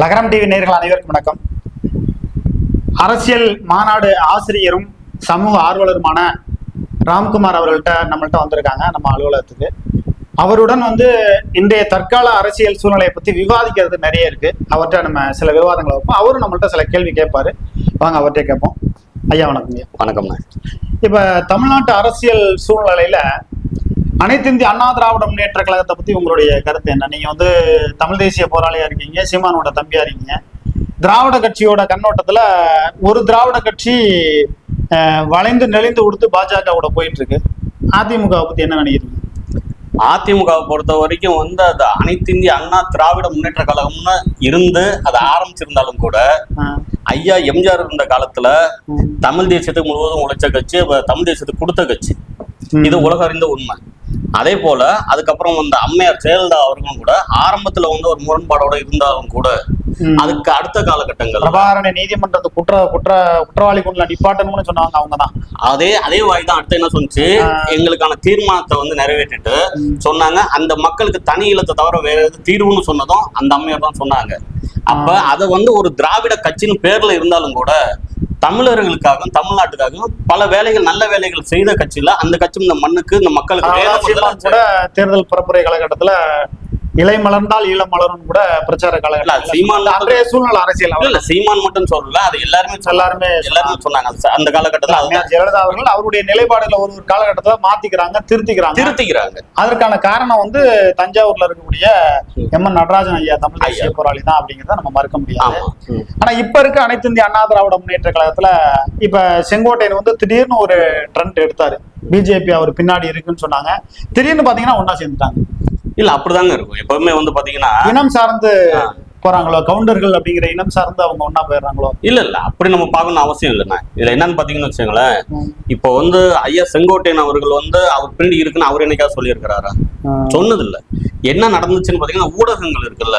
லகரம் டிவி நேயர்கள் அனைவருக்கும் வணக்கம். அரசியல் மாநாடு ஆசிரியரும் சமூக ஆர்வலருமான ராம்குமார் அவர்கள்ட்ட நம்மள்ட்ட வந்திருக்காங்க நம்ம அலுவலகத்துக்கு. அவருடன் வந்து இன்றைய தற்கால அரசியல் சூழ்நிலையை பத்தி விவாதிக்கிறது நிறைய இருக்கு. அவர்கிட்ட நம்ம சில விவாதங்களை வைப்போம். அவரும் நம்மள்ட்ட சில கேள்வி கேட்பாரு. வாங்க அவர்கிட்ட கேட்போம். ஐயா வணக்கம் ஐயா வணக்கம்ண்ணா இப்ப தமிழ்நாட்டு அரசியல் சூழ்நிலையில அனைத்து இந்திய அண்ணா திராவிட முன்னேற்ற கழகத்தை பத்தி உங்களுடைய கருத்து என்ன? நீங்க வந்து தமிழ் தேசிய போராளியா இருக்கீங்க சீமானோட தம்பியா இருக்கீங்க. திராவிட கட்சியோட கண்ணோட்டத்துல ஒரு திராவிட கட்சி வளைந்து நெளிந்து கொடுத்து பாஜகவோட போயிட்டு இருக்கு அதிமுக பத்தி என்ன நினைக்கிறீங்க? அதிமுகவை பொறுத்த வரைக்கும் வந்து அது அனைத்து இந்திய அண்ணா திராவிட முன்னேற்ற கழகம்னு இருந்து அதை ஆரம்பிச்சிருந்தாலும் கூட ஐயா எம்ஜிஆர் இருந்த காலத்துல தமிழ் தேசியத்துக்கு முழுவதும் உழைச்ச கட்சி தமிழ் தேசியத்துக்கு கொடுத்த கட்சி. இது உலக அறிந்த உண்மை. அதே போல அதுக்கப்புறம் வந்து அம்மையார் ஜெயலலிதா அவர்களும் கூட ஆரம்பத்துல வந்து ஒரு முரண்பாடோட இருந்தாலும் கூட. அதுக்கு அடுத்த காலகட்டங்கள். பிரபாகரனை நீதிமன்றத்து குற்ற குற்ற குற்றவாளி குண்டில் நிப்பாட்டணும்னு சொன்னவங்க அவங்க தான். அதே அதே வாய் தான் அடுத்து என்ன சொன்னுச்சு. எங்களுக்கான தீர்மானத்தை வந்து நிறைவேற்றிட்டு. சொன்னாங்க. அந்த மக்களுக்கு தனி இல்லத்தை தவிர வேற எது தீர்வுன்னு சொன்னதும் அந்த அம்மையார் தான் சொன்னாங்க. அப்ப அதை வந்து ஒரு திராவிட கட்சின்னு பேர்ல இருந்தாலும் கூட தமிழர்களுக்காகவும் தமிழ்நாட்டுக்காகவும் பல வேலைகள் நல்ல வேலைகள் செய்த கட்சியில அந்த கட்சி இந்த மண்ணுக்கு இந்த மக்களுக்கு கூட தேர்தல் பரப்புரை காலகட்டத்துல இலை மலர்ந்தால் ஈழம் மலரும் கூட பிரச்சார காலகட்டத்தில் சீமான் அன்றைய சூழ்நிலை அரசியல் இல்ல, சீமான் மட்டும் சொல்லல அது எல்லாருமே. எல்லாருமே எல்லாருமே சொன்னாங்க. அந்த- காலகட்டத்துல ஜெயலலிதா அவர்கள் அவருடைய நிலைப்பாடுகளை ஒரு ஒரு காலகட்டத்துல மாத்திக்கிறாங்க திருத்திக்கிறாங்க. திருத்திக்கிறாங்க. அதற்கான காரணம் வந்து தஞ்சாவூர்ல இருக்கக்கூடிய எம் என் நடராஜன் ஐயா தமிழ் தேசிய. போராளி தான் அப்படிங்கறத நம்ம மறுக்க முடியாது. ஆனா இப்ப இருக்க அனைத்து இந்திய அண்ணா திராவிட முன்னேற்ற கழகத்துல இப்ப செங்கோட்டையன் வந்து திடீர்னு ஒரு ட்ரெண்ட் எடுத்தாரு. பிஜேபி அவர் பின்னாடி இருக்குன்னு சொன்னாங்க. திடீர்னு பாத்தீங்கன்னா ஒன்னா சேர்ந்துட்டாங்க. இல்ல அப்படிதாங்க இருக்கும். எப்பவுமே வந்து பாத்தீங்கன்னா இனம் சார்ந்து. போறாங்களோ கவுண்டர்கள் அப்படிங்கிற இனம் சார்ந்து அவங்க ஒன்னா போயிடுறாங்களோ? இல்ல இல்ல அப்படி நம்ம பார்க்கணும் அவசியம் இல்லைண்ணா இதுல என்னன்னு பாத்தீங்கன்னு வச்சுங்களேன். இப்போ வந்து ஐயா செங்கோட்டையன் அவர்கள் வந்து அவர் பின்னாடி இருக்குன்னு அவர் என்னைக்காவது சொல்லியிருக்கிறாரா? சொன்னது இல்ல என்ன நடந்துச்சுன்னு பாத்தீங்கன்னா ஊடகங்கள் இருக்குல்ல.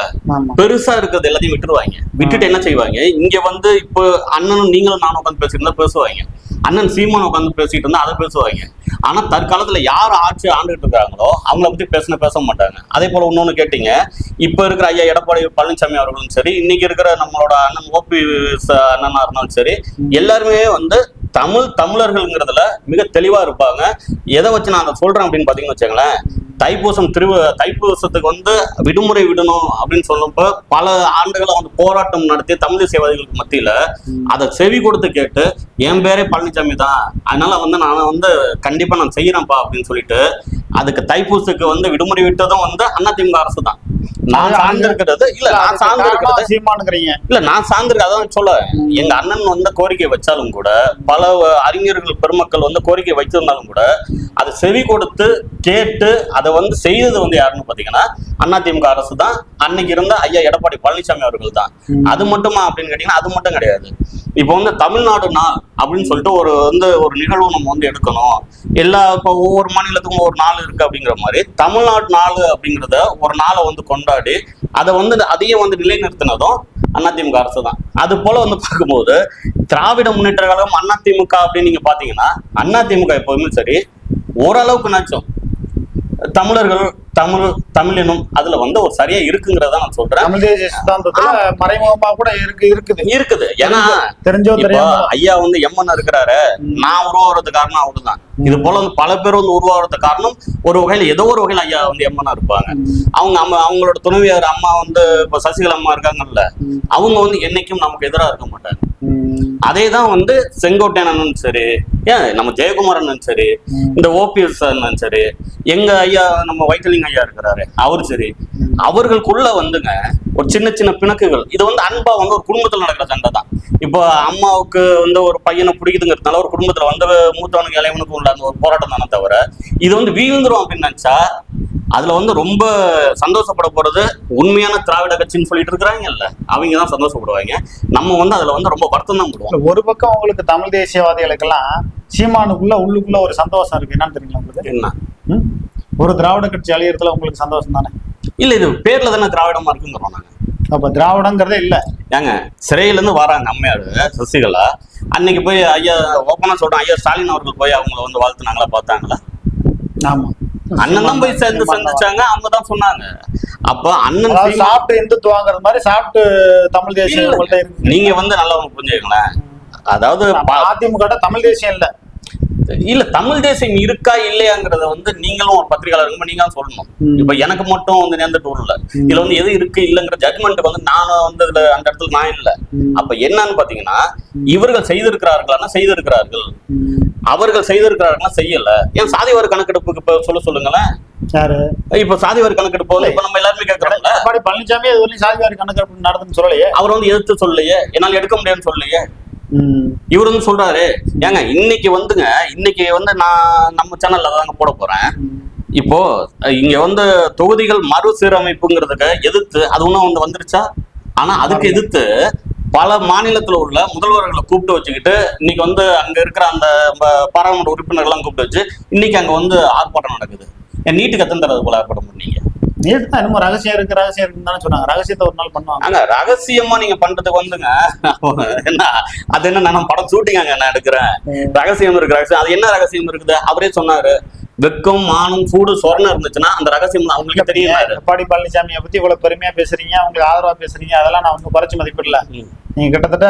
பெருசா இருக்கிறது எல்லாத்தையும் விட்டுருவாங்க. விட்டுட்டு என்ன செய்வாங்க? இங்க வந்து இப்போ அண்ணனும் நீங்களும் நானும் உட்காந்து பேசிட்டு இருந்தா பேசுவாங்க. அண்ணன் சீமான் உட்காந்து பேசிட்டு இருந்தா அதை பேசுவாங்க. ஆனா தற்காலத்துல யார் ஆட்சி ஆண்டுகிட்டு இருக்காங்களோ அவங்கள பத்தி பேசின பேச மாட்டாங்க. அதே போல இன்னொன்னு கேட்டீங்க. இப்ப இருக்கிற ஐயா எடப்பாடி பழனிசாமி அவர்களும் சரி இன்னைக்கு இருக்கிற நம்மளோட அண்ணன் ஓபி அண்ணனா இருந்தாலும் சரி எல்லாருமே வந்து தமிழ் தமிழர்கள்ங்கிறதுல மிக தெளிவா இருப்பாங்க. எதை வச்சு நான் அதை சொல்றேன் அப்படின்னு பாத்தீங்கன்னு வச்சுங்களேன் தைப்பூசம் திரு தைப்பூசத்துக்கு வந்து விடுமுறை விடணும் அப்படின்னு சொன்னப்ப பல ஆண்டுகளா வந்து போராட்டம் நடத்தி தமிழ் தேசியவாதிகளுக்கு மத்தியில அதை செவி கொடுத்து கேட்டு என் பேரே பழனிசாமி தான். அதனால வந்து நான் வந்து கண்டிப்பா நான் செய்யறேன்ப்பா அப்படின்னு சொல்லிட்டு அதுக்கு தைப்பூசத்துக்கு வந்து விடுமுறை விட்டதும் வந்து அதிமுக அரசு தான். நான் சார்ந்திருக்கிறது இல்ல நான் சார்ந்திருக்கிறது சீமானுங்கிறீங்க. இல்ல நான் சார்ந்திருக்க அதான் சொல்ல எங்க அண்ணன் வந்து கோரிக்கை வச்சாலும் கூட பல அறிஞர்கள் பெருமக்கள் வந்து கோரிக்கை வச்சிருந்தாலும் கூட அதை செவி கொடுத்து கேட்டு அதை வந்து செய்தது வந்து யாருன்னு பாத்தீங்கன்னா அதிமுக அரசு தான் அன்னைக்கு இருந்த ஐயா எடப்பாடி பழனிசாமி அவர்கள் தான் அது மட்டுமா அப்படின்னு கேட்டீங்கன்னா அது மட்டும் கிடையாது. இப்போ வந்து தமிழ்நாடு நாள் அப்படின்னு சொல்லிட்டு ஒரு வந்து ஒரு நிகழ்வு நம்ம வந்து எடுக்கணும். எல்லா இப்போ ஒவ்வொரு மாநிலத்துக்கும் ஒரு நாள் இருக்கு அப்படிங்கிற மாதிரி தமிழ்நாடு நாள் அப்படிங்கிறத ஒரு நாளை வந்து கொண்டாடி அதை வந்து அதையும் வந்து நிலைநிறுத்தினதும் அதிமுக அரசு தான் அது போல வந்து பார்க்கும்போது திராவிட முன்னேற்ற கழகம் அதிமுக அப்படின்னு நீங்க பாத்தீங்கன்னா அதிமுக எப்போதுமே சரி ஓரளவுக்கு நாச்சும் தமிழர்கள் தமிழ் தமிழினம் அதுல வந்து ஒரு சரியா இருக்குங்கிறத நான் சொல்றேன். தமிழ் தேசிய சித்தாந்தத்துல மறைமுகமா கூட இருக்கு இருக்குது. இருக்குது. ஏன்னா தெரிஞ்சோ ஐயா வந்து எம்மன் இருக்கிறாரு. நான் உருவாகிறது காரணம் அவருதான். இது போல வந்து பல பேர் வந்து உருவாகிறது காரணம் ஒரு வகையில ஏதோ ஒரு வகையில ஐயா வந்து எம்மனா இருப்பாங்க. அவங்க அம்மா அவங்களோட துணைவியார் அம்மா வந்து இப்ப சசிகலா அம்மா இருக்காங்கல்ல. அவங்க வந்து என்னைக்கும் நமக்கு எதிராக இருக்க மாட்டாங்க. ம். அதே தான் வந்து செங்கோட்டையன் அண்ணனும் சரி ஏன் நம்ம ஜெயக்குமார் அண்ணன் சரி. இந்த ஓபிஎஸ் சரி எங்க ஐயா நம்ம வைத்தலிங்க ஐயா இருக்கிறாரு. அவரு சரி. அவர்களுக்குள்ள வந்துங்க ஒரு சின்ன சின்ன பிணக்குகள். இது வந்து அன்பா வந்து ஒரு குடும்பத்துல நடக்கிற சண்டை தான். இப்போ அம்மாவுக்கு வந்து ஒரு பையனை பிடிக்குதுங்கிறதுனால ஒரு குடும்பத்துல வந்து மூத்தவனுக்கு இளையவனுக்கு உள்ள அந்த ஒரு போராட்டம் தானே தவிர இது வந்து வீழ்ந்துரும் அப்படின்னு நினைச்சா அதுல வந்து ரொம்ப சந்தோஷப்பட போறது உண்மையான திராவிட கட்சின்னு சொல்லிட்டு இருக்கிறாங்கல்ல அவங்க தான் சந்தோஷப்படுவாங்க. நம்ம வந்து அதுல வந்து ரொம்ப வருத்தம் தான் போடுவோம். ஒரு பக்கம் உங்களுக்கு தமிழ் தேசியவாதிகளுக்கெல்லாம் சீமானுக்குள்ள உள்ளுக்குள்ள ஒரு சந்தோஷம் இருக்கு. என்னன்னு தெரியுங்களா உங்களுக்கு? என்ன? ஒரு திராவிட கட்சி அழியறதுல உங்களுக்கு சந்தோஷம் தானே? இல்ல இது பேர்ல தானே திராவிடமா இருக்குங்கிறோம் நாங்க அப்ப திராவிடங்கிறதே இல்ல. ஏங்க சிறையில இருந்து வராங்க அம்மையாரு சசிகலா. அன்னைக்கு போய் ஐயா ஓப்பனா சொல்றேன் ஐயா ஸ்டாலின் அவர்கள் போய் அவங்கள வந்து வாழ்த்துனாங்களா பார்த்தாங்களா? ஆமா. அண்ணன் தான் போய் சேர்ந்து. சந்திச்சாங்க அவங்க தான் சொன்னாங்க. அப்ப அண்ணன் சாப்பிட்டு இந்துத்துவாங்கிறது மாதிரி சாப்பிட்டு தமிழ் தேசியம் நீங்க வந்து நல்லா புரிஞ்சுக்கங்களேன். அதாவது அதிமுக தமிழ் தேசியம் இல்ல. இல்ல தமிழ் தேசியம் இருக்கா இல்லையாங்கிறத வந்து நீங்களும் ஒரு பத்திரிகையாளர் நீங்க தான் சொல்லணும். இப்ப எனக்கு மட்டும் வந்து நேர்ந்துட்டு வரல ம். இதுல வந்து எது இருக்கு இல்லைங்கிற ஜட்மெண்ட்டுக்கு வந்து நானும் வந்து இதுல அந்த இடத்துல நான் இல்ல. அப்ப என்னன்னு பாத்தீங்கன்னா இவர்கள் செய்திருக்கிறார்களா. செய்திருக்கிறார்கள் அவர்கள் செய்திருக்கிறார்களா செய்யல. ஏன் சாதிவாரி கணக்கெடுப்புக்கு இப்ப சொல்ல சொல்லுங்களேன். இப்ப சாதிவாரி கணக்கெடுப்பு இப்ப நம்ம எல்லாருமே கேட்கறோம்ல பழனிசாமி அது சாதிவாரி கணக்கெடுப்பு நடந்துன்னு சொல்லலையே. அவர் வந்து எதிர்த்து சொல்லலையே. என்னால எடுக்க முடியாதுன்னு சொல்லலையே. இவர் வந்து சொல்றாரு. ஏங்க இன்னைக்கு வந்துங்க இன்னைக்கு வந்து நான் நம்ம சேனல்ல தாங்க போட போறேன். இப்போ இங்க வந்து தொகுதிகள் மறுசீரமைப்புங்கிறதுக்கு எதிர்த்து அது ஒன்றும் வந்து வந்துருச்சா? ஆனா அதுக்கு எதிர்த்து பல மாநிலத்துல உள்ள முதல்வர்களை கூப்பிட்டு வச்சுக்கிட்டு இன்னைக்கு வந்து அங்க இருக்கிற அந்த பாராளுமன்ற உறுப்பினர்கள்லாம் கூப்பிட்டு வச்சு இன்னைக்கு அங்க வந்து ஆர்ப்பாட்டம் நடக்குது. என் நீட்டுக்கு எத்தனை தடவை போல ஆர்ப்பாட்டம் பண்ணீங்க. நேற்று தான் என்னமோ ரகசியம் இருக்கு ரகசியம் இருக்குன்னு தானே சொன்னாங்க. ரகசியத்தை ஒரு நாள் பண்ணுவாங்க. ரகசியமா நீங்க பண்றதுக்கு வந்துங்க. என்ன அது என்ன நான் படம் ஷூட்டிங் நான் எடுக்கிறேன். ரகசியம் இருக்கு ரகசியம். அது என்ன ரகசியம் இருக்குது? அவரே சொன்னாரு. வெக்கம் மானம் சூடு சொரணம் இருந்துச்சுன்னா அந்த ரகசியம் அவங்களுக்கு தெரியும் எடப்பாடி பழனிசாமியை பத்தி இவ்வளவு பெருமையா பேசுறீங்க அவங்களுக்கு ஆதரவா பேசுறீங்க அதெல்லாம் நான் ஒன்றும் குறைச்சு மதிப்பிடல. நீங்க கிட்டத்தட்ட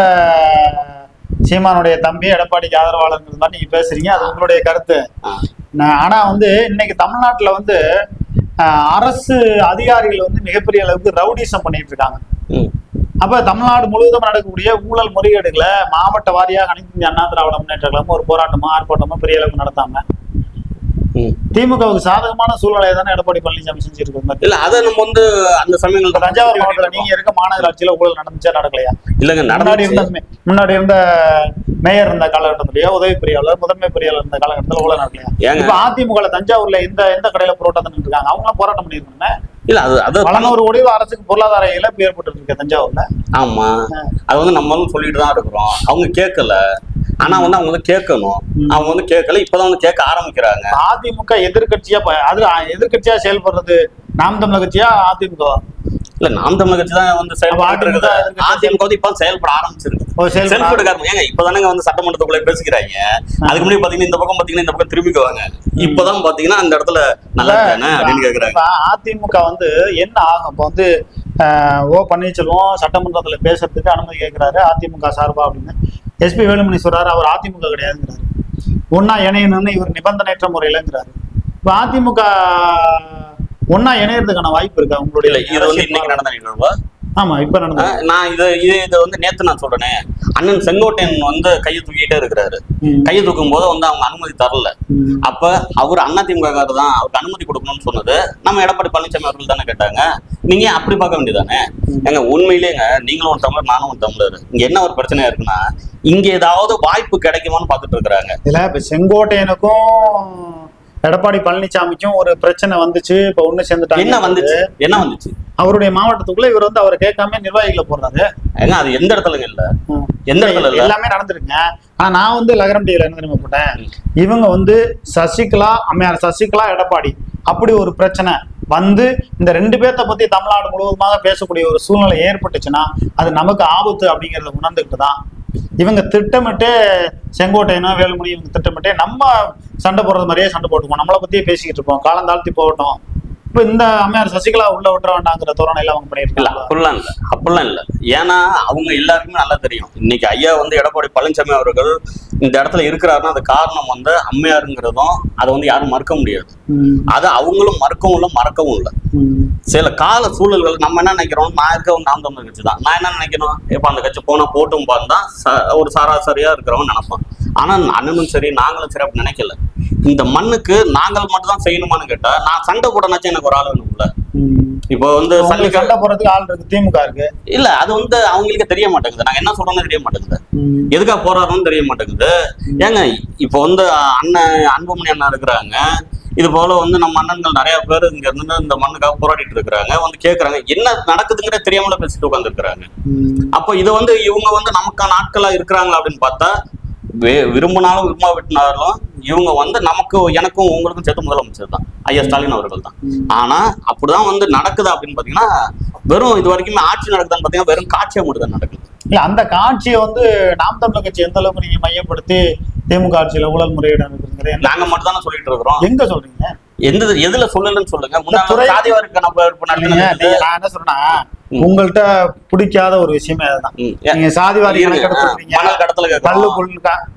சீமானுடைய தம்பி எடப்பாடிக்கு ஆதரவாளர்கள் தான் நீங்க பேசுறீங்க அது உங்களுடைய கருத்து. ஆனா வந்து இன்னைக்கு தமிழ்நாட்டுல வந்து அரசு அதிகாரிகள் வந்து மிகப்பெரிய அளவுக்கு ரவுடிசம் பண்ணிட்டு இருக்காங்க. அப்ப தமிழ்நாடு முழுவதும் நடக்கக்கூடிய ஊழல் முறைகேடுகளை மாவட்ட வாரியாக அனைத்து அண்ணா திராவிட முன்னேற்ற கழகமும் ஒரு போராட்டமோ ஆர்ப்பாட்டமோ பெரிய அளவுக்கு நடத்தாம. திமுகவுக்கு சாதகமான சூழ்நிலையை தானே எடப்பாடி பழனிசாமி செஞ்சிருக்காரு? இல்ல அதை நம்ம வந்து அந்த சமயங்கள் தஞ்சாவூர் மாவட்டத்துல நீங்க இருக்க மாநகராட்சியில ஊழல் நடந்துச்சா நடக்கலையா? இல்லங்க முன்னாடி இருந்த முன்னாடி இருந்த மேயர் இருந்த காலகட்டத்திலயோ உதவி பொறியாளர் முதன்மை பொறியாளர் இருந்த காலகட்டத்துல ஊழல் நடக்கலையா? இப்ப அதிமுக தஞ்சாவூர்ல எந்த எந்த கடையில போராட்டம் பண்ணிட்டு இருக்காங்க? அவங்க எல்லாம் போராட்டம் பண்ணிருக்காங்க இல்ல அது அது பல கோடி ரூபாய் அரசுக்கு பொருளாதார இழப்பு ஏற்பட்டு இருக்கு தஞ்சாவூர்ல. ஆமா. அது வந்து நம்மளும் சொல்லிட்டு தான் இருக்கிறோம். அவங்க கேட்கல. ஆனா வந்து அவங்க வந்து கேட்கணும். அவங்க வந்து கேட்கல இப்பதான் வந்து கேட்க ஆரம்பிக்கிறாங்க. அதிமுக எதிர்க்கட்சியா ப- அது எதிர்க்கட்சியா செயல்படுறது நாம் தமிழர் கட்சியா அதிமுக இல்ல நாம் தமிழர் கட்சி தான் வந்து செயல்பட்டு அதிமுக இருக்குது. எதிர்க்கட்சி அதிமுக வந்து இப்ப செயல்பட ஆரம்பிச்சிருக்கு. செயல்பட எடுக்காம ஏங்க இப்பதானங்க வந்து சட்டமன்றத்துக்குள்ள பேசிக்கிறாங்க அதுக்கு முன்னாடி பாத்தீங்கன்னா இந்த பக்கம் பாத்தீங்கன்னா இந்த பக்கம் திரும்பிக்குவாங்க. இப்பதான் பாத்தீங்கன்னா அந்த இடத்துல நல்லா இருக்கானே அப்படின்னு கேக்குறாங்க. அதிமுக வந்து என்ன ஆகும்? இப்ப வந்து ஆஹ், ஓ பன்னீர்செல்வம் சட்டமன்றத்துல பேசுறதுக்கு அனுமதி கேட்கிறாரு அதிமுக சார்பா அப்படின்னு. எஸ்பி வேலுமணி சொல்றாரு அவர் அதிமுக கிடையாதுங்கிறாரு. ஒன்னா இணையணும்னு இவர் நிபந்தனையற்ற முறையிலங்கிறாரு. இப்ப அதிமுக ஒன்னா இணையறதுக்கான வாய்ப்பு இருக்கா? உங்களுடைய இது வந்து இன்னைக்கு நடந்த நிகழ்வா? ஆமா இப்ப நடந்தது. ஆஹ் நான் இது இது இது வந்து நேத்து நான் சொல்றேனே. அண்ணன் செங்கோட்டையன் வந்து கையை தூக்கிட்டே இருக்கிறாரு. கையை தூக்கும் போது வந்து அவங்க அனுமதி தரல. அப்ப அவர் அதிமுக தான் அவருக்கு அனுமதி கொடுக்கணும்னு சொன்னது. நம்ம எடப்பாடி பழனிசாமி அவர்கள் தானே கேட்டாங்க. நீங்க ஏன் அப்படி பார்க்க வேண்டியதானே? ஏங்க உண்மையிலேங்க நீங்களும் ஒரு தமிழர் நானும் ஒரு தமிழர். இங்க என்ன ஒரு பிரச்சனையா இருக்குன்னா இங்க ஏதாவது வாய்ப்பு கிடைக்குமான்னு பார்த்துட்டு இருக்கிறாங்க. இதுல இப்ப செங்கோட்டையனுக்கும் எடப்பாடி பழனிசாமிக்கும் ஒரு பிரச்சனை வந்துச்சு இப்ப ஒண்ணு சேர்ந்துட்டாங்க. என்ன வந்துச்சு? என்ன வந்துச்சு? அவருடைய மாவட்டத்துக்குள்ள இவர் வந்து அவரை கேட்காம நிர்வாகிகளை போடுறாரு. ஏங்க அது எந்த இடத்துலங்க இல்ல. எந்த இடத்துல எல்லாமே நடந்திருக்குங்க. ஆனா நான் வந்து லகரம் டிவில என்ன தெரியுமா போட்டேன்? இவங்க வந்து சசிகலா அம்மையார் சசிகலா எடப்பாடி அப்படி ஒரு பிரச்சனை வந்து இந்த ரெண்டு பேர்த்த பத்தி தமிழ்நாடு முழுவதுமாக பேசக்கூடிய ஒரு சூழ்நிலை ஏற்பட்டுச்சுன்னா அது நமக்கு ஆபத்து அப்படிங்கறத உணர்ந்துக்கிட்டு தான் இவங்க திட்டமிட்டு செங்கோட்டையனோ வேலுமணி இவங்க திட்டமிட்டு நம்ம சண்டை போடுறது மாதிரியே சண்டை போட்டுப்போம் நம்மளை பத்தியே பேசிக்கிட்டு இருப்போம். காலம் தாழ்த்தி போகட்டும். இப்ப இந்த அம்மையார் சசிகலா உள்ள விட்டுற வேண்டாங்கிற தோரணையில அவங்க இருக்காங்க அப்படிலாம் இல்ல. அப்படிலாம் இல்ல. ஏன்னா அவங்க எல்லாருக்குமே நல்லா தெரியும். இன்னைக்கு ஐயா வந்து எடப்பாடி பழனிசாமி அவர்கள் இந்த இடத்துல இருக்கிறாருன்னா அது காரணம் வந்து அம்மையாருங்கிறதும் அதை வந்து யாரும் மறுக்க முடியாது. அதை அவங்களும் மறுக்கவும் இல்லை மறக்கவும் இல்லை. சில கால சூழல்கள் நம்ம என்ன நினைக்கிறோம்? நான் இருக்க நாம் தமிழர் கட்சி தான். நான் என்ன நினைக்கணும்? இப்ப அந்த கட்சி போனா போட்டும் பார்த்தா ஒரு சராசரியா இருக்கிறவன் நினைப்பான் ஆனா அண்ணனும் சரி நாங்களும் சரி அப்படி நினைக்கல. இந்த மண்ணுக்கு நாங்கள் மட்டும் தான் செய்யணுமான்னு கேட்டா நான் சண்டை போடனாச்சும் எனக்கு ஒரு ஆள் வேணும்ல. இப்போ வந்து சண்டை போறதுக்கு ஆள் இருக்கு திமுக இருக்கு. இல்ல அது வந்து அவங்களுக்கு தெரிய மாட்டேங்குது. நாங்க என்ன சொல்றோம்னு தெரிய மாட்டேங்குது. எதுக்காக போராடுறோம்னு தெரிய மாட்டேங்குது. ஏங்க இப்போ வந்து அண்ணன் அன்புமணி அண்ணா இருக்கிறாங்க. இது போல வந்து நம்ம அண்ணன்கள் நிறைய பேர் இங்க இருந்து இந்த மண்ணுக்காக போராடிட்டு இருக்கிறாங்க. வந்து கேக்குறாங்க என்ன நடக்குதுங்கிற தெரியாமல பேசிட்டு உட்காந்துருக்காங்க. அப்போ இது வந்து இவங்க வந்து நமக்கான ஆட்களா இருக்கிறாங்களா அப்படின்னு பார்த்தா வே- விரும்பினாலும் விரும்பாவிட்டினாலும் இவங்க வந்து நமக்கு எனக்கும் உங்களுக்கும் சேர்த்து முதலமைச்சர் தான். ஐயா ஸ்டாலின் அவர்கள் தான். ஆனா அப்படிதான் வந்து நடக்குது அப்படின்னு பாத்தீங்கன்னா வெறும் இது வரைக்குமே ஆட்சி நடக்குதுன்னு பாத்தீங்கன்னா வெறும் காட்சியா மட்டும் தான் நடக்குது. இல்ல அந்த காட்சியை வந்து நாம் தமிழர் கட்சி எந்த அளவுக்கு நீங்க மையப்படுத்தி திமுக ஆட்சியில ஊழல் முறையீடு நாங்க மட்டும் தானே சொல்லிட்டு இருக்கிறோம். எங்க சொல்றீங்க? எந்த எதுல சொல்லலன்னு சொல்லுங்க. முன்னாடி துறை- சாதிவாரி கணக்கு நீங்க- நடத்தினது நீங்க நான் என்ன சொல்றேன்னா. உங்கள்கிட்ட பிடிக்காத ஒரு விஷயமே அதுதான். நீங்க சாதிவாரி மணல் கடத்தல கல்லு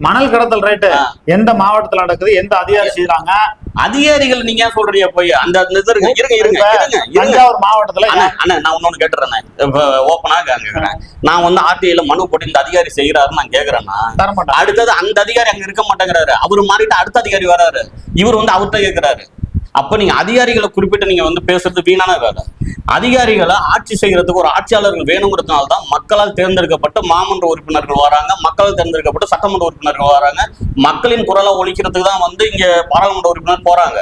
மணல் கடத்தல் ரைட்டு. எந்த மாவட்டத்துல நடக்குது எந்த அதிகாரி செய்யறாங்க அதிகாரிகள் நீங்க ஏன் சொல்றீங்க போய்? அந்த தஞ்சாவூர் மாவட்டத்துல அண்ணா நான் ஒன்னொன்னு கேட்டுறேன் ஓப்பனா கேக்குறேன். நான் வந்து ஆர்டிஐல மனு போட்டு இந்த அதிகாரி செய்யறாருன்னு நான் கேக்குறேன்னா அடுத்தது அந்த அதிகாரி அங்க இருக்க மாட்டேங்கிறாரு. அவரு மாறிட்டு அடுத்த அதிகாரி வராரு. இவர் வந்து அவர்கிட்ட கேக்குறாரு. அப்ப நீங்க அதிகாரிகளை குறிப்பிட்டு நீங்க வந்து பேசுறது வீணான வேலை. அதிகாரிகளை ஆட்சி செய்யறதுக்கு ஒரு ஆட்சியாளர்கள் வேணுங்கிறதுனால தான் மக்களால் தேர்ந்தெடுக்கப்பட்ட மாமன்ற உறுப்பினர்கள் வராங்க மக்களால் தேர்ந்தெடுக்கப்பட்ட சட்டமன்ற உறுப்பினர்கள் வராங்க மக்களின் குரலை ஒழிக்கிறதுக்கு தான் வந்து இங்க பாராளுமன்ற உறுப்பினர் போறாங்க.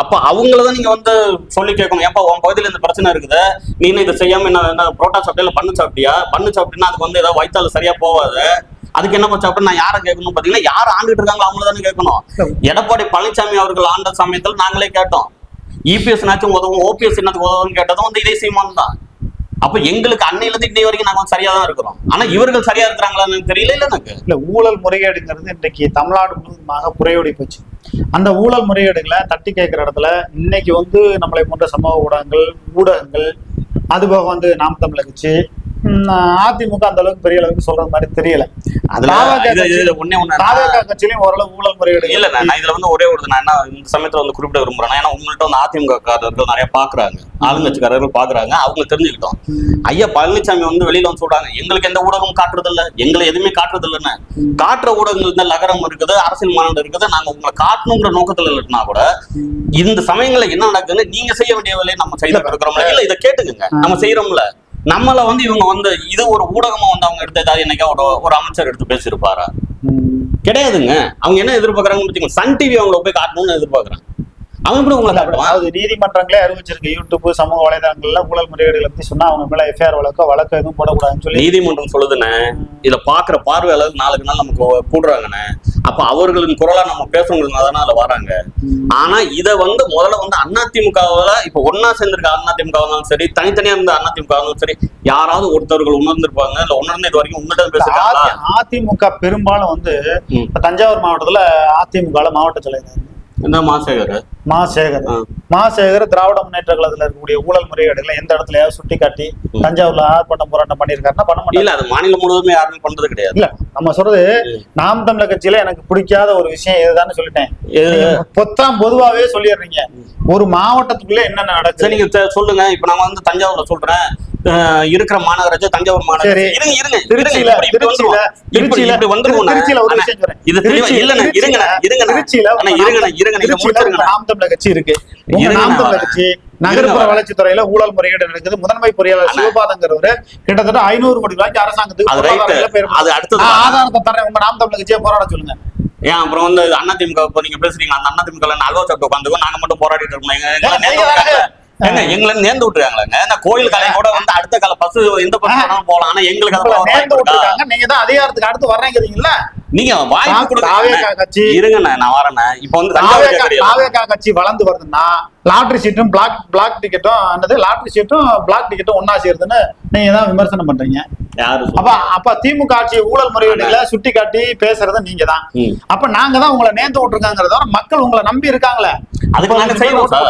அப்ப அவங்கள தான் நீங்க வந்து சொல்லி கேட்கணும். ஏப்பா உன் பகுதியில் இந்த பிரச்சனை இருக்குது. நீ இதை செய்யாம என்ன புரோட்டா சாப்பிட்டியா? பண்ணு சாப்பிட்டியா? பண்ணு சாப்பிட்டீங்கன்னா அதுக்கு வந்து ஏதாவது வயிற்றால சரியா போவாது அதுக்கு என்ன சாப்பிட்டு நான் யாரை கேட்கணும் பாத்தீங்கன்னா யார் ஆண்டுட்டு இருக்காங்களோ அவங்கள தானே கேட்கணும். எடப்பாடி பழனிசாமி அவர்கள் ஆண்ட சமயத்தில் நாங்களே கேட்டோம். இபிஎஸ் நாச்சும் உதவும் ஓபிஎஸ் என்னத்துக்கு உதவும் கேட்டதும் வந்து இதே சீமான் தான். அப்ப எங்களுக்கு அன்னையில இருந்து இன்னை வரைக்கும் நாங்க வந்து சரியா தான் இருக்கிறோம். ஆனா இவர்கள் சரியா இருக்கிறாங்களான்னு தெரியல இல்ல எனக்கு? இல்ல ஊழல் முறைகேடுங்கிறது இன்றைக்கு தமிழ்நாடு முழுவதுமாக புறையோடி போச்சு. அந்த ஊழல் முறைகேடுகளை தட்டி கேட்கிற இடத்துல இன்னைக்கு வந்து நம்மளை போன்ற சமூக ஊடகங்கள் ஊடகங்கள் அதுபோக வந்து நாம் தமிழர் கட்சி அதிமுக அந்த அளவுக்கு பெரிய அளவுக்கு சொல்றது மாதிரி தெரியல. கட்சியிலும் ஓரளவு ஊழல் இல்ல நான் இதுல வந்து ஒரே ஒரு நான் என்ன இந்த சமயத்துல வந்து குறிப்பிட விரும்புறேன் ஏன்னா உங்கள்ட்ட வந்து அதிமுக நிறைய பாக்குறாங்க. ஆளுங்கட்சிக்காரர்கள் பாக்குறாங்க அவங்க தெரிஞ்சுக்கிட்டோம். ஐயா பழனிசாமி வந்து வெளியில வந்து சொல்றாங்க எங்களுக்கு எந்த ஊடகமும் காட்டுறது இல்ல எங்களை எதுவுமே காட்டுறது இல்லைன்னு காட்டுற ஊடகங்கள் இந்த லகரம் இருக்குது அரசியல் மாநாடு இருக்குது நாங்க உங்களை காட்டணுங்கிற நோக்கத்துல இல்லைன்னா கூட இந்த சமயங்கள்ல என்ன நடக்குதுன்னு நீங்க செய்ய வேண்டிய வேலையை நம்ம செய்துட்டு இருக்கிறோம்ல. இல்ல இதை கேட்டுக்குங்க. நம்ம செய்யறோம்ல நம்மள வந்து இவங்க வந்து இது ஒரு ஊடகமா வந்து அவங்க எடுத்து ஏதாவது என்னைக்கா ஒரு ஒரு அமைச்சர் எடுத்து பேசியிருப்பாரா. கிடையாதுங்க. அவங்க என்ன எதிர்பார்க்கறாங்கன்னு வச்சுக்கோங்க சன் டிவி அவங்கள போய் காட்டணும்னு எதிர்பார்க்கறாங்க அவன் எப்படி உங்களை அதாவது நீதிமன்றங்களே அறிவிச்சிருக்கு. யூடியூப் சமூக வலைதளங்கள்ல ஊழல் முறைகேடுகளை பத்தி சொன்னா அவங்க மேல எஃப்ஐஆர் வழக்கோ வழக்கு எதுவும் போடக்கூடாதுன்னு சொல்லி நீதிமன்றம் சொல்லுதுண்ணே இத பாக்குற பார்வையாளர் நாளுக்கு நாள் நமக்கு கூடுறாங்கண்ணே. அப்ப அவர்களின் குரலா நம்ம பேசணுங்கிறதுனால தானே அதுல வராங்க. ஆனா இத வந்து முதல்ல வந்து அதிமுகவுல இப்ப ஒன்னா சேர்ந்திருக்க அதிமுக இருந்தாலும் சரி தனித்தனியா இருந்த அதிமுக இருந்தாலும் சரி யாராவது ஒருத்தர்கள் உணர்ந்திருப்பாங்க இல்ல உணர்ந்து இது வரைக்கும் உங்கள்கிட்ட பேசுறாங்களா அதி- அதிமுக பெரும்பாலும் வந்து. இப்ப தஞ்சாவூர் மாவட்டத்துல அதிமுக மாவட்ட தலைவர் இந்த மாசேகர். மா சேகர் ஆ. மா சேகர் திராவிட முன்னேற்ற கழகத்துல இருக்கக்கூடிய ஊழல் முறைகேடுகளை எந்த இடத்துலயாவது சுட்டி காட்டி. தஞ்சாவூர்ல ஆர்ப்பாட்டம் போராட்டம் பண்ணியிருக்காருன்னா பண்ண அது மாநிலம் முழுவதுமே யாருமே பண்றது கிடையாது. இல்ல நம்ம சொல்றது நாம் தமிழர் கட்சியில எனக்கு பிடிக்காத ஒரு விஷயம் இதுதான்னு சொல்லிட்டேன். பொத்தாம் பொதுவாவே சொல்லிடுறீங்க. ஒரு மாவட்டத்துக்குள்ள என்னென்ன நடக்குது? நீங்க சொல்லுங்க. இப்ப நான் வந்து தஞ்சாவூர்ல சொல்றேன். இருக்கிற மாநகராட்சி தஞ்சாவூர் மாநகராட்சி. இருங்க இருங்க திருச்சியில திருச்சியில திருச்சியில இப்படி வந்துருவோம். திருச்சியில ஒரு விஷயம் இது தெளிவா இல்லண்ணே, இருங்க இருங்க திருச்சியில அண்ணா, இருங்க இருங்க நீங்க திருச்சியில முடிச்சிருங்க நாம் தமிழர் கட்சி இருக்கு. நாம். கட்சி நகர்ப்புற வரேன். வளர்ச்சித்துறையில ஊழல் முறைகேடு நடக்குது. முதன்மை பொறியாளர். சிவபாதங்கிறவரு கிட்டத்தட்ட ஐநூறு கோடி ரூபாய்க்கு அரசாங்கத்துக்கு ஆதாரத்தை தரேன் உங்க நாம் தமிழர் கட்சியை போராட சொல்லுங்க. ஏன் அப்புறம் வந்து அண்ணா திமுக இப்போ நீங்க பேசுறீங்க. அந்த அண்ணா திமுக அல்வா சாப்பிட்டு உட்காந்துக்கோ நாங்க மட்டும் போராடிட்டு இருக்கோம். ஏங்க, விட்டுருக்காங்க. எங்களை நேர்ந்து விட்டுருக்காங்களேங்க இந்த கோயில் கலை கூட வந்து அடுத்த கால பஸ் எந்த பஸ் போகலாம் ஆனா எங்களுக்கு அதெல்லாம் நேர்ந்து? விட்டுருக்காங்க நீங்க தான் அதிகாரத்துக்கு அடுத்து வர்றீங்கிறீங்களா நீங்க வாய்ப்பு இருங்கண்ணே நான் வரேண்ணே. இப்போ வந்து கட்சி வளர்ந்து வருதுன்னா லாட்டரி சீட்டும் பிளாக் பிளாக் டிக்கெட்டும் என்னது லாட்டரி சீட்டும் பிளாக் டிக்கெட்டும் ஒன்னா சேருதுன்னு நீங்க தான் விமர்சனம் பண்றீங்க. யாரு அப்ப அப்ப திமுக ஆட்சி ஊழல் முறைகேடுகளை சுட்டி காட்டி பேசுறது நீங்க தான். அப்ப நாங்க தான் உங்களை நேர்ந்து விட்டுருக்காங்கிறத விட மக்கள் உங்களை நம்பி இருக்காங்களே. அதுக்கு நாங்க செய்யறோம் சார்.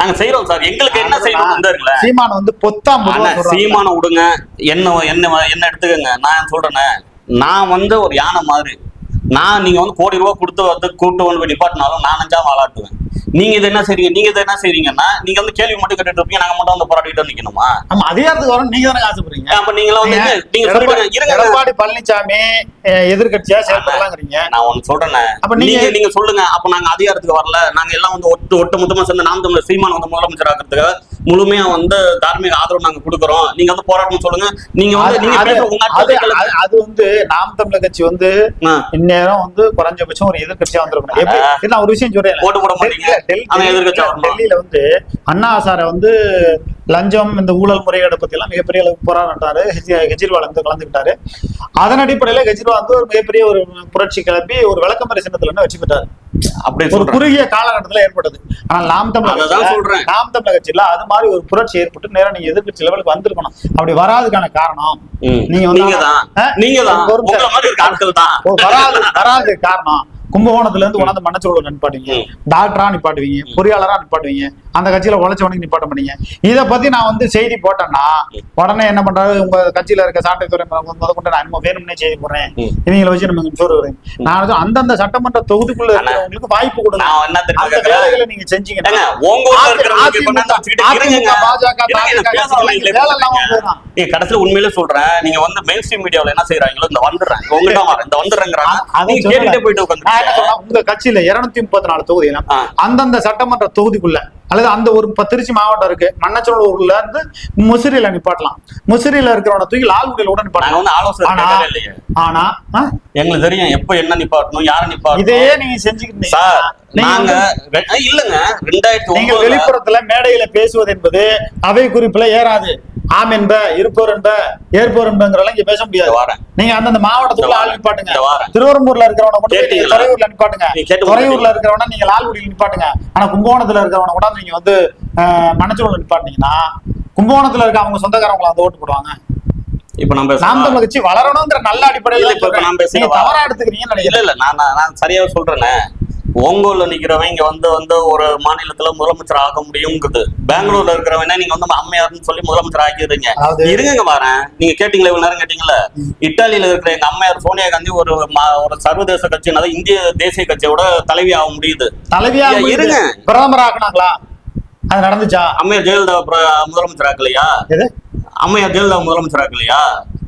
நாங்க செய்யறோம் சார். எங்களுக்கு என்ன செய்யணும் வந்துருங்களே. சீமான் வந்து பொத்தாம் பொதுவா அண்ணா சொல்றாங்க. சீமான விடுங்க. என்ன என்ன என்ன எடுத்துக்கங்க. நான் சொல்றேனே நான் வந்து ஒரு யானை மாதிரி. நான் நீங்க வந்து கோடி ரூபாய் கொடுத்து வந்து கூட்டு வந்து போய் நிப்பாட்டினாலும் நான் நெஞ்சா வாழாட்டுவேன் நீங்க இது என்ன செய்றீங்க? நீங்க இது என்ன செய்றீங்கன்னா நீங்க வந்து கேள்வி மட்டும் கேட்டுட்டு இருப்பீங்க நாங்க மட்டும் வந்து போராடிட்டு நிக்கணுமா? நம்ம அதிகாரத்துக்கு வரணும் நீங்க தானே ஆசைப்படுறீங்க? அப்ப நீங்களும் வந்து நீங்க இருங்க எடப்பாடி பழனிசாமி அஹ், எதிர்க்கட்சியா செயல்படலாங்கிறீங்க. நான் ஒண்ணு சொல்றேனே. அப்ப நீங்க- நீங்க சொல்லுங்க. அப்ப நாங்க அதிகாரத்துக்கு வரல. நாங்க எல்லாம் வந்து ஒட்டு ஒட்டு மொத்தமா சேர்ந்து நாம் தமிழர் சீமான் வந்து முதலமைச்சர் ஆக்கிறதுக்கு முழுமையா வந்து தார்மீக ஆதரவு நாங்க கொடுக்குறோம். நீங்க வந்து போராட்டம் சொல்லுங்க. நீங்க வந்து நீங்க அது- வந்து நாம் தமிழர் கட்சி வந்து இந்நேரம் வந்து குறைஞ்சபட்சம் ஒரு எதிர்க்கட்சியா வந்திருக்கணும். நான் ஒரு விஷயம் சொல்றேன். ஓட்டு போட மாட்டீங்க. டெல்லியில வந்து அண்ணா ஹசாரை வந்து லஞ்சம் இந்த ஊழல் முறைகேடு பத்தி எல்லாம் மிகப்பெரிய அளவுக்கு போராடினாரு. கெஜ்ரி- கெஜ்ரிவால் வந்து கலந்துக்கிட்டாரு. அதன் அடிப்படையில கெஜ்ரிவால் வந்து ஒரு மிகப்பெரிய ஒரு புரட்சி கிளப்பி ஒரு விளக்கமறை சின்னத்துல இருந்து வெற்றி பெற்றாரு. அப்படி ஒரு குறுகிய காலகட்டத்துல ஏற்பட்டது. ஆனா நாம் தமிழர். நாம் தமிழர் கட்சியில அது மாதிரி ஒரு புரட்சி ஏற்பட்டு நேரம் நீங்க எதிர்க்கட்சி லெவலுக்கு வந்திருக்கணும். அப்படி வராதுக்கான காரணம். நீங்க வந்து- வராது வராது காரணம். கும்பகோணத்துல இருந்து கொண்டாந்து மன்னச்சோழ நிப்பாட்டுவீங்க. டாக்டரா நிப்பாட்டுவீங்க. பொறியாளரா நிப்பாட்டுவீங்க. அந்த கட்சியில உழைச்சவனுக்கு நிப்பாட்ட மாட்டீங்க. இத பத்தி நான் வந்து செய்தி போட்டேன்னா உடனே என்ன பண்றாரு? உங்க கட்சியில இருக்க சாட்டைத்துறை முத கொண்டு நான் வேணும்னே செய்தி போடுறேன். இவங்களை வச்சு நம்ம சொல்றேன் நான் வந்து அந்தந்த சட்டமன்ற தொகுதிக்குள்ள இருக்கிறவங்களுக்கு வாய்ப்பு கொடுங்க. அந்த? வேலைகளை நீங்க செஞ்சீங்கன்னா கடைசியில உண்மையிலே சொல்றேன். நீங்க வந்து மெயின் ஸ்ட்ரீம் மீடியாவுல என்ன செய்யறாங்களோ இந்த வந்துடுறாங்க. உங்ககிட்ட இந்த சொல்லல. கேட்டுட்டே போயிட்டு நான் என்ன உட்காந்து சொல்றேன், உங்க கட்சியில இருநூத்தி முப்பத்தி நாலு தொகுதியில. அந்தந்த சட்டமன்ற தொகுதிக்குள்ள அல்லது அந்த ஒரு திருச்சி மாவட்டம் இருக்கு மன்னச்சநல்லூர்ல இருந்து முசிறியில நிப்பாட்டலாம். முசிறியில இருக்கிறவன தூக்கி லால்குடியில கூட நிப்பாட்டலாம். ஆனா- எங்களுக்கு தெரியும் எப்ப என்ன நிப்பாட்டணும் யார நிப்பாட்டணும்? இதையே நீங்க செஞ்சுக்கிட்டு சார் நீங்க இல்லங்க. ரெண்டாயிரத்தி வெளிப்புறத்துல மேடையில பேசுவது என்பது அவை குறிப்புல ஏறாது. ஆம் என்ப இருப்போர் என்ப ஏற்போர் என்பங்கிறதெல்லாம் இங்க பேச முடியாது. நீங்க அந்தந்த மாவட்டத்துக்குள்ள ஆள். நிப்பாட்டுங்க. திருவரம்பூர்ல இருக்கிறவன கேட்டீங்களா? துறையூர்ல நிப்பாட்டுங்க. துறையூர்ல இருக்கிறவன நீங்க லால்குடியில் நிப்பாட்டுங்க. ஆனா கும்பகோணத்துல இருக்கிறவன கூட நீங்க வந்து மணச்சூர்ல நிப்பாட்டினீங்கன்னா கும்பகோணத்துல இருக்க அவங்க சொந்தக்காரங்களை வந்து ஓட்டு போடுவாங்க. இப்ப நம்ம நாம் தமிழ் கட்சி வளரணுங்கிற நல்ல அடிப்படையில இப்ப வா- தவறா எடுத்துக்கிறீங்கன்னு இல்ல இல்ல நான் நான் நான் சரியா சொல்றேனே. ஓங்கோல்ல நிக்கிறவன் இங்க வந்து வந்து ஒரு மாநிலத்துல முதலமைச்சர் ஆக முடியுங்கிறது பெங்களூர்ல இருக்கிறவன நீங்க வந்து அம்மையார்னு சொல்லி முதலமைச்சர் ஆக்கிடுறீங்க. இருங்க வரேன் நீங்க கேட்டீங்களா இவ்வளவு நேரம் கேட்டீங்கல்ல இத்தாலியில இருக்கிற எங்க அம்மையார் சோனியா காந்தி ஒரு ஒரு சர்வதேச கட்சி அதாவது இந்திய தேசிய கட்சியோட தலைவி ஆக முடியுது. தலைவியா. இருங்க. பிரதமர் ஆக்குனாங்களா? அது நடந்துச்சா? அம்மையார் ஜெயலலிதா பிர- முதலமைச்சர் ஆக்கலையா? அம்மையார் ஜெயலலிதா முதலமைச்சர் ஆக்கலையா?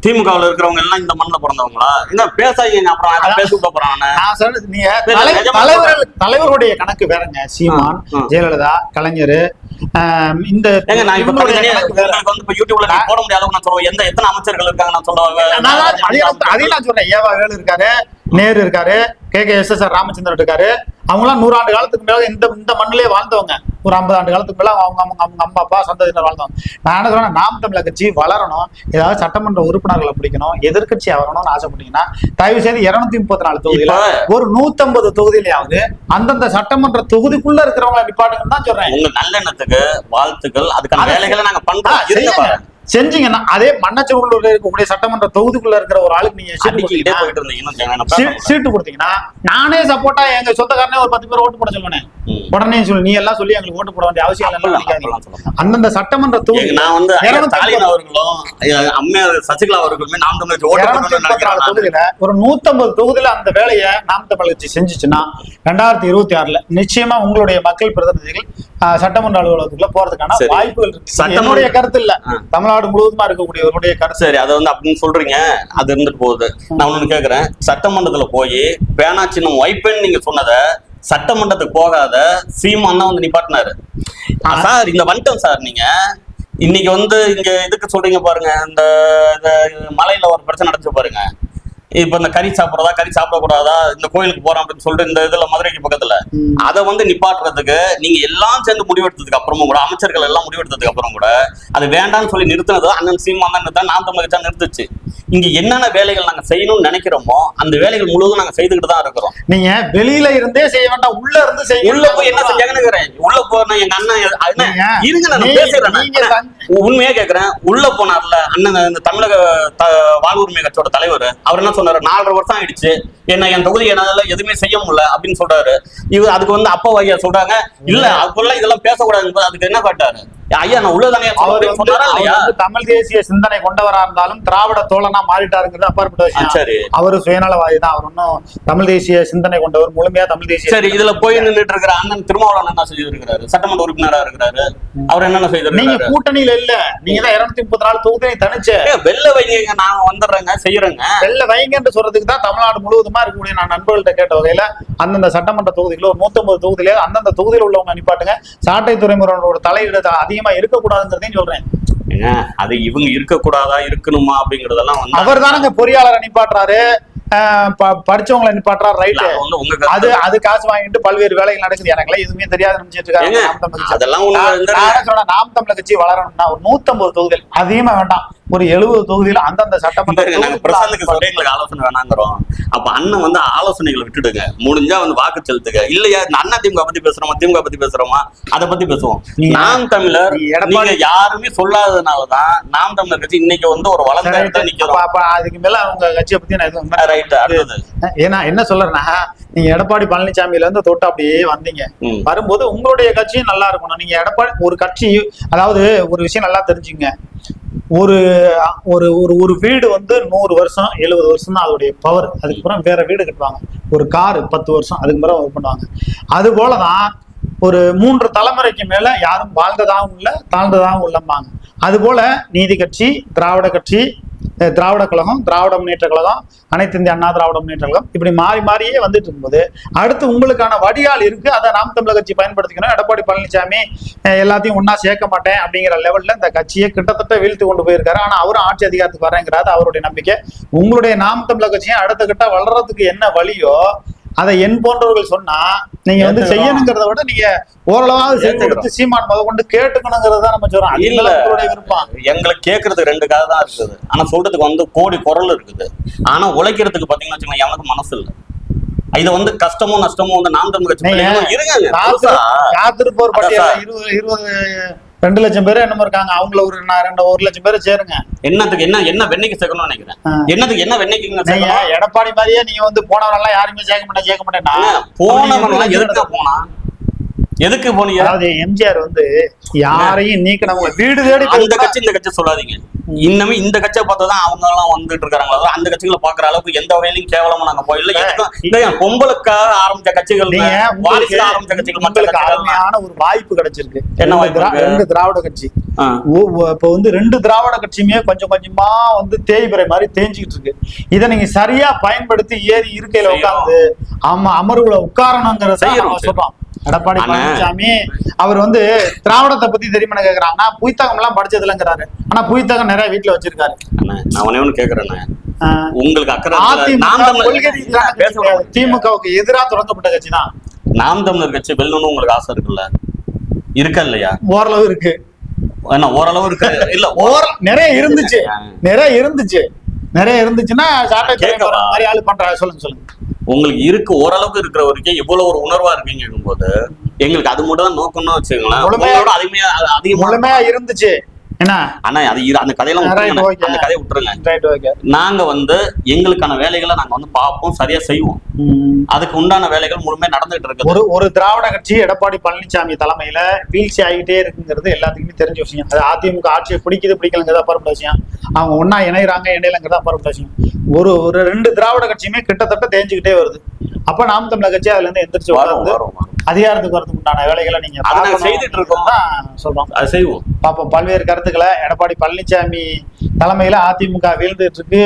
திமுகவுல இருக்கிறவங்க எல்லாம் இந்த மண்ணில் பிறந்தவங்களா? என்ன பேசாதீங்க அப்புறம் பேசி போறான் நானு. சொல்றது நீங்க இல்ல, தலை- நிஜமா தலைவர்கள் தலைவருடைய கணக்கு வேறங்க. சீமான். ஜெயலலிதா கலைஞர் இந்த நான் இப்ப வந்து இப்ப யூடியூப்ல போட முடியாத நான் சொல்லுவேன் எந்த எத்தனை அமைச்சர்கள் இருக்காங்க நான் அதையும் அதையும் நான் சொல்றேன். ஏவா வேலு இருக்காரு நேரு இருக்காரு K K S S R Ramachandran இருக்காரு. அவங்களாம் நூறாண்டு காலத்துக்கு மேல இந்த இந்த மண்ணிலே வாழ்ந்தவங்க. ஒரு ஐம்பது ஆண்டு காலத்துக்கு மேல அவங்க அவங்க அவங்க அம்மா அப்பா சந்ததியினர் வாழ்ந்தவங்க. நான் என்ன சொல்றேன் நாம் தமிழர் கட்சி வளரணும். ஏதாவது சட்டமன்ற உறுப்பினர்களை பிடிக்கணும். எதிர்க்கட்சி ஆகணும்னு ஆசைப்பட்டீங்கன்னா தயவு செய்து இருநூத்தி முப்பத்தி நாலு தொகுதியில ஒரு நூத்தம்பது தொகுதியிலாவது அந்தந்த சட்டமன்ற தொகுதிக்குள்ள இருக்கிறவங்களை நிப்பாட்டுங்கன்னு தான் சொல்றேன். உங்க நல்லெண்ணத்துக்கு வாழ்த்துக்கள் அதுக்கான அதை வேலைகளை நாங்க பண்றோம். செஞ்சீங்கன்னா அதே மன்னச்சூர்ல இருக்கக்கூடிய சட்டமன்ற தொகுதிக்குள்ள இருக்கிற ஒரு ஆளுக்கு நீங்க சீட்டு கொடுத்தீங்கன்னா, நான் சப்போர்ட்டா எங்க சொந்தக்காரனே ஒரு பத்து பேர் ஓட்டு போட சொல்லுவேன். உடனே சொல்லு நீ எல்லாம் சொல்லி எங்களுக்கு ஓட்டு போட வேண்டிய அவசியம். அந்தந்த சட்டமன்ற தொகுதி நான் வந்து ஸ்டாலின் அவர்களும் அம்மையார் சசிகலா அவர்களுமே நாம் தமிழ் நானு. தொகுதியில ஒரு நூத்தம்பது தொகுதியில அந்த வேலையை நாம் தமிழ் கட்சி செஞ்சுச்சுன்னா ரெண்டாயிரத்தி இருபத்தி ஆறுல நிச்சயமா உங்களுடைய மக்கள் பிரதிநிதிகள் சட்டமன்ற அலுவலகத்துக்குள்ள போறதுக்கான. வாய்ப்புகள் இருக்கு என்னுடைய கருத்து இல்ல ஆ. தமிழ்நாடு முழுவதுமா இருக்கக்கூடியவருடைய கருத்து. சரி அதை வந்து அப்படின்னு சொல்றீங்க அது இருந்துட்டு போகுது. நான் ஒண்ணு கேக்குறேன். சட்டமன்றத்துல போய் பேனா சின்னம் வைப்பேன்னு நீங்க சொன்னத சட்டமன்றத்துக்கு போகாத சீமான் தான் வந்து நிப்பாட்டினாரு. சார் இங்க வந்துட்டோம் சார் நீங்க. இன்னைக்கு வந்து இங்க இதுக்கு சொல்றீங்க பாருங்க இந்த இந்த மலையில ஒரு பிரச்சனை நடந்துச்சு பாருங்க. இப்ப இந்த கறி சாப்பிடுறதா கறி சாப்பிடக்கூடாதா இந்த கோயிலுக்கு போறோம் அப்படின்னு சொல்லிட்டு இந்த இதுல மதுரைக்கு பக்கத்துல. அதை வந்து நிப்பாட்டுறதுக்கு நீங்க எல்லாம் சேர்ந்து முடிவெடுத்ததுக்கு அப்புறமும் கூட அமைச்சர்கள் எல்லாம் முடிவெடுத்ததுக்கு அப்புறம் கூட அது வேண்டாம்னு சொல்லி நிறுத்தினது அண்ணன் சீமான் தான் நிறுத்தா நாம் தமிழ் நிறுத்துச்சு. இங்க என்னென்ன வேலைகள் நாங்க செய்யணும்னு நினைக்கிறோமோ அந்த வேலைகள் முழுவதும் நாங்க செய்துக்கிட்டு தான் இருக்கிறோம். நீங்க வெளியில இருந்தே செய்ய வேண்டாம் உள்ள இருந்து செய்ய உள்ள போய் என்ன செஞ்சாங்கன்னு. உள்ள போன எங்க அண்ணன் இருங்க நான் பேசுறேன் நான். உண்மையா கேக்குறேன். உள்ள போனார்ல அண்ணன் இந்த தமிழக வாழ்வுரிமை கட்சியோட தலைவர் அவர் என்ன சொன்னார். நாலரை வருஷம் ஆயிடுச்சு. என்ன என் தொகுதி என்னால எதுவுமே செய்ய முடியல அப்படின்னு சொல்றாரு. இவர் அதுக்கு வந்து அப்பா ஐயா சொல்றாங்க. இல்ல அப்பெல்லாம் இதெல்லாம் பேசக்கூடாது அதுக்கு என்ன காட்டாரு? ஐயா நான் உள்ளதானே தமிழ் தேசிய சிந்தனை கொண்டவரா இருந்தாலும் திராவிட தோழனா மாறிட்டாருங்கிறது அப்பாற்பட்ட சரி. அவரு சுயநலவாதி தான். அவர் ஒன்றும் தமிழ் தேசிய சிந்தனை கொண்டவர். முழுமையா தமிழ் தேசிய சரி இதுல போய் நின்னுட்டு இருக்கிற அண்ணன் திருமாவளவன் என்ன செஞ்சிருக்கிறாரு சட்டமன்ற உறுப்பினரா இருக்கிறாரு. அவர் என்னென்ன நீங்க செய்திருக்காரு கூட்டணியில இல்ல. நீங்க தான் இருநூத்தி முப்பத்தி நாலு தொகுதியை தனிச்சு வெளில வைங்க நான் வந்துடுறேங்க செய்யறேங்க. வெள்ள வைங்கன்னு சொல்றதுக்கு தான் தமிழ்நாடு முழுவதுமா இருக்கக்கூடிய நான் நண்பர்கள்ட்ட கேட்ட வகையில அந்தந்த சட்டமன்ற தொகுதிகளோ ஒரு நூத்தம்பது தொகுதியில அந்தந்த தொகுதியில் உள்ளவங்க நிப்பாட்டுங்க. சாட்டை துறைமுறையோட தலையீடு அதிகமா இருக்கக்கூடாதுங்கிறதையும் சொல்றேன். அது இவங்க இருக்க கூடாதா இருக்கணுமா அப்படிங்கறதெல்லாம் அவர் தானங்க பொறியாளரை நிப்பாட்டுறாரு. படிச்சவங்களை நிப்பாட்டுறாரு ரைட்டு அது அது காசு வாங்கிட்டு பல்வேறு வேலைகள் நடக்குது. எனக்குலாம் எதுவுமே தெரியாது நினைச்சிட்டு இருக்காங்க. நாம் தமிழ் கட்சி வளரணும்னா ஒரு நூத்தம்பது தொகுதிகள் அதிகமா வேண்டாம். ஒரு எழுபது தொகுதியில அந்தந்த சட்டமன்ற பிரசாந்துக்கு சொல்லி எங்களுக்கு ஆலோசனை வேணாங்கிறோம். அப்ப அண்ணன் வந்து ஆலோசனைகளை விட்டுடுங்க. முடிஞ்சா வந்து வாக்கு செலுத்துங்க. இல்லையா அண்ணா திமுக பத்தி பேசுறோமா திமுக பத்தி பேசுறோமா? அதை பத்தி பேசுவோம். நாம் தமிழர் நீங்க எடப்பாடி- யாருமே சொல்லாததுனாலதான் நாம் தமிழர் கட்சி இன்னைக்கு வந்து ஒரு வளர்ந்த இடத்துல நிக்கிறோம். அப்ப அதுக்கு மேல அவங்க கட்சியை பத்தி நான் ரைட் ஏன்னா என்ன சொல்றேன்னா நீங்க எடப்பாடி பழனிசாமியில இருந்து தொட்டு அப்படியே வந்தீங்க. வரும்போது உங்களுடைய கட்சியும் நல்லா இருக்கணும். நீங்க எடப்பாடி ஒரு கட்சி அதாவது ஒரு விஷயம் நல்லா தெரிஞ்சுங்க. ஒரு ஒரு ஒரு ஒரு வீடு வந்து நூறு வருஷம் எழுபது வருஷம் தான் அதோடைய பவர் அதுக்கப்புறம் வேற வீடு கட்டுவாங்க. ஒரு காரு பத்து வருஷம் அதுக்கு பிறகு பண்ணுவாங்க. அது போலதான் ஒரு மூன்று தலைமுறைக்கு மேல யாரும் வாழ்ந்ததாகவும் இல்லை தாழ்ந்ததாகவும் இல்லம்பாங்க. அதுபோல நீதி கட்சி திராவிட கட்சி திராவிட கழகம் திராவிட முன்னேற்ற கழகம் அனைத்து இந்திய அண்ணா திராவிட முன்னேற்ற கழகம் இப்படி மாறி மாறியே வந்துட்டு இருக்கும்போது அடுத்து உங்களுக்கான வடிகால் இருக்கு அதை நாம் தமிழக கட்சி பயன்படுத்திக்கணும். எடப்பாடி பழனிசாமி எல்லாத்தையும் ஒன்னா சேர்க்க மாட்டேன் அப்படிங்கிற லெவல்ல இந்த கட்சியை கிட்டத்தட்ட வீழ்த்து கொண்டு போயிருக்காரு. ஆனா அவரும் ஆட்சி அதிகாரத்துக்கு வரேங்கிறாரு. அவருடைய நம்பிக்கை உங்களுடைய நாம் தமிழக கட்சியும் அடுத்த கிட்ட வளர்றதுக்கு என்ன வழியோ அதை என் போன்றவர்கள் சொன்னா நீங்க வந்து. செய்யணுங்கிறத விட நீங்க ஓரளவாவது செஞ்சு. கொடுத்து சீமான் முத கொண்டு கேட்டுக்கணுங்கிறத நம்ம சொல்றோம் இல்ல. விருப்பம் எங்களுக்கு கேட்கறதுக்கு ரெண்டு கதை தான் இருக்குது ஆனா சொல்றதுக்கு வந்து கோடி குரல் இருக்குது ஆனா உழைக்கிறதுக்கு பாத்தீங்கன்னா வச்சுக்கோங்களேன் எவனுக்கு மனசு இல்ல இது வந்து கஷ்டமோ நஷ்டமோ வந்து நாம் தமிழ் இருங்க. காத்திருப்போர். இருபது இருபது ரெண்டு லட்சம் பேர் என்னமோ இருக்காங்க. அவங்கள ஒரு ரெண்டு ஒரு லட்சம் பேர் சேருங்க. என்னத்துக்கு என்ன என்ன வெண்ணைக்கு சேர்க்கணும்னு நினைக்கிறேன். என்னத்துக்கு என்ன சேர்க்கணும்? எடப்பாடி மாதிரியே நீங்க வந்து போனவரெல்லாம் யாருமே சேர்க்க மாட்டேன் சேர்க்க மாட்டேன்னா. போனவன் எதுக்கு போனா எதுக்கு போனீங்க? அதாவது எம்ஜிஆர் வந்து யாரையும் நீக்கினவங்க வீடு தேடி அந்த கட்சி இந்த கட்சி சொல்லாதீங்க. இன்னமே இந்த கட்சியை பார்த்ததான் அவங்க எல்லாம் வந்துட்டு இருக்காங்களா அந்த கட்சிகளை பாக்குற அளவுக்கு எந்த வகையிலும் கேவலமா நாங்க போயிடல. எதுக்கும் பொம்பளுக்காக ஆரம்பிச்ச கட்சிகள் வாரிசுல ஆரம்பிச்ச கட்சிகள் கட்சிகள் அருமையான ஒரு வாய்ப்பு கிடைச்சிருக்கு. என்ன ரெண்டு வாய்ப்பு? ரெண்டு திராவிட கட்சி. இப்ப வந்து ரெண்டு திராவிட கட்சியுமே கொஞ்சம் கொஞ்சமா வந்து தேய்பிறை மாதிரி தேஞ்சிக்கிட்டு இருக்கு. இதை நீங்க சரியா பயன்படுத்தி ஏறி இருக்கையில. உட்கார்ந்து ஆமா அமர்வுல நம்ம சொல்றோம். எடப்பாடி ஆனா- பழனிசாமி அவர் வந்து திராவிடத்தை பத்தி தெரியுமா கேக்குறாங்க நான் புய்த்தகம் எல்லாம் படிச்சது இல்லைங்கிறாரு ஆனா புய்த்தகம் நிறைய வீட்டுல வச்சிருக்காரு. நான் ஒண்ணே ஒண்ணு கேக்குறேண்ணே ஆஹ் உங்களுக்கு அக்கறை. திமுகவுக்கு எதிராக தொடங்கப்பட்ட கட்சி தான் நாம் தமிழர் கட்சி வெல்லணும்னு உங்களுக்கு ஆசை இருக்குல்ல? இருக்கா இல்லையா? ஓரளவு இருக்கு. என்ன ஓரளவு இருக்கு? இல்ல ஓர நிறைய இருந்துச்சு. நிறைய இருந்துச்சு. நிறைய இருந்துச்சுன்னா? மாதிரி ஆளு பண்றாங்க சொல்லுங்க சொல்லுங்க. உங்களுக்கு இருக்கு ஓரளவுக்கு இருக்கிற வரைக்கும் இவ்வளவு ஒரு உணர்வா இருக்கீங்க போது எங்களுக்கு அது மட்டும் தான் நோக்கம்னு வச்சுக்கோங்களேன். உங்களோட அதிகமா இருந்துச்சு. என்ன? ஆனா அது அந்த கதையெல்லாம். அந்த கதையை விட்டுருங்க. நாங்க வந்து எங்களுக்கான வேலைகளை நாங்க வந்து பார்ப்போம் சரியா செய்வோம். அதுக்கு உண்டான வேலைகள் முழுமையா நடந்துட்டு இருக்குது. ஒரு ஒரு திராவிட கட்சி எடப்பாடி பழனிசாமி தலைமையில வீழ்ச்சி ஆகிட்டே இருக்குங்கிறது எல்லாத்துக்குமே தெரிஞ்ச விஷயம். அது அதிமுக ஆட்சியை பிடிக்குது பிடிக்கலங்கிறத அப்புறப்பட்ட விஷயம். அவங்க ஒண்ணா இணையறாங்க இணையலங்கிறத அப்புறப்பட்ட விஷயம். ஒரு ஒரு ரெண்டு திராவிட கட்சியுமே கிட்டத்தட்ட தேஞ்சுக்கிட்டே வருது. அப்ப நாம் தமிழர் கட்சி அதுல இருந்து எந்திரிச்சு. அதிகாரத்துக்கு வரதுக்கு உண்டான வேலைகளை நீங்க செய்துட்டு இருக்கோம். தான் சொல்றோம் அது செய்வோம். பார்ப்போம் பல்வேறு கருத்துக்களை எடப்பாடி பழனிசாமி தலைமையில் அதிமுக வீழ்ந்துட்டு இருக்கு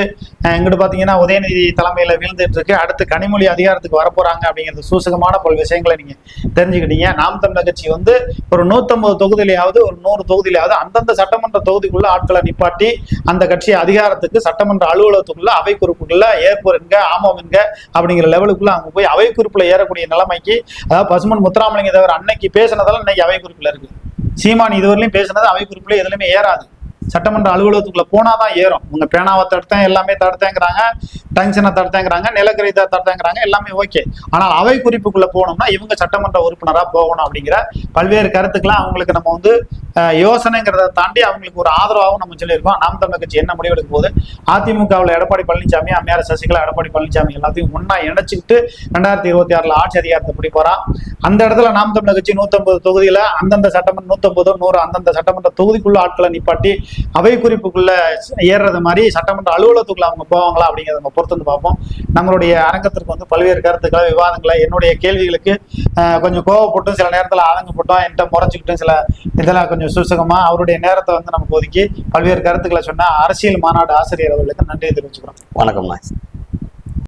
எங்கிட்டு இங்கிட்டு உதயநிதி தலைமையில் வீழ்ந்துட்டு இருக்கு அடுத்து கனிமொழி அதிகாரத்துக்கு வரப்போறாங்க அப்படிங்கிறது சூசகமான பல விஷயங்களை நீங்க தெரிஞ்சுக்கிட்டீங்க. நாம் தமிழர் கட்சி வந்து ஒரு நூத்தம்பது தொகுதியிலையாவது ஒரு நூறு தொகுதியிலாவது அந்தந்த சட்டமன்ற தொகுதிக்குள்ள ஆட்களை நிப்பாட்டி அந்த கட்சி அதிகாரத்துக்கு சட்டமன்ற அலுவலகத்துக்குள்ள அவை குறிப்புக்குள்ள ஏற்போர் என்க என்க அப்படிங்கிற லெவலுக்குள்ள அங்கே போய் அவை குறிப்புல ஏறக்கூடிய நிலைமைக்கு அதாவது பசுமன் முத்துராமலிங்க தேவர் அன்னைக்கு பேசினதெல்லாம் இன்னைக்கு அவை குறிப்புல இருக்கு. சீமான் இதுவரையிலும் பேசினது அவை குறிப்புல எதுலையுமே ஏறாது. சட்டமன்ற அலுவலகத்துக்குள்ள போனாதான் ஏறும். உங்க பேனாவை தடுத்தேன் எல்லாமே தடுத்தேங்கிறாங்க டங்ஷனை தடுத்தேங்கிறாங்க நிலக்கரி தடுத்தேங்கிறாங்க எல்லாமே ஓகே. ஆனால் அவை குறிப்புக்குள்ள போனோம்னா இவங்க சட்டமன்ற உறுப்பினரா போகணும் அப்படிங்கிற பல்வேறு கருத்துக்கெல்லாம் அவங்களுக்கு நம்ம வந்து யோசனைங்கிறத தாண்டி அவங்களுக்கு ஒரு ஆதரவாகவும் நம்ம சொல்லியிருக்கோம். நாம் தமிழ் கட்சி என்ன முடிவெடுக்கும் போது அதிமுகவில் எடப்பாடி பழனிசாமி அம்மையார் சசிகலா எடப்பாடி பழனிசாமி எல்லாத்தையும் ஒன்னா இணைச்சிக்கிட்டு ரெண்டாயிரத்தி இருபத்தி ஆறுல ஆட்சி அதிகாரத்தை பிடிப்பாரா அந்த இடத்துல நாம் தமிழ் கட்சி நூத்தம்பது தொகுதியில அந்தந்த சட்டமன்ற நூற்றம்பதோ நூறு அந்தந்த சட்டமன்ற தொகுதிக்குள்ள ஆட்களை நிப்பாட்டி அவை குறிப்புக்குள்ள ஏறுறது மாதிரி சட்டமன்ற அலுவலகத்துக்குள்ள அவங்க போவாங்களா அப்படிங்கிறத நம்ம பொறுத்து வந்து பார்ப்போம். நம்மளுடைய அரங்கத்திற்கு வந்து பல்வேறு கருத்துக்களை விவாதங்களை என்னுடைய கேள்விகளுக்கு கொஞ்சம் கோவப்பட்டும் சில நேரத்தில் ஆதங்கப்பட்டோம் என்கிட்ட முறைச்சிக்கிட்டும் சில இதெல்லாம் கொஞ்சம் சுசகமாக அவருடைய நேரத்தை வந்து நமக்கு ஒதுக்கி பல்வேறு கருத்துக்களை சொன்ன அரசியல் மாநாடு ஆசிரியர் அவர்களுக்கு நன்றி தெரிவிச்சுக்கிறோம். வணக்கம்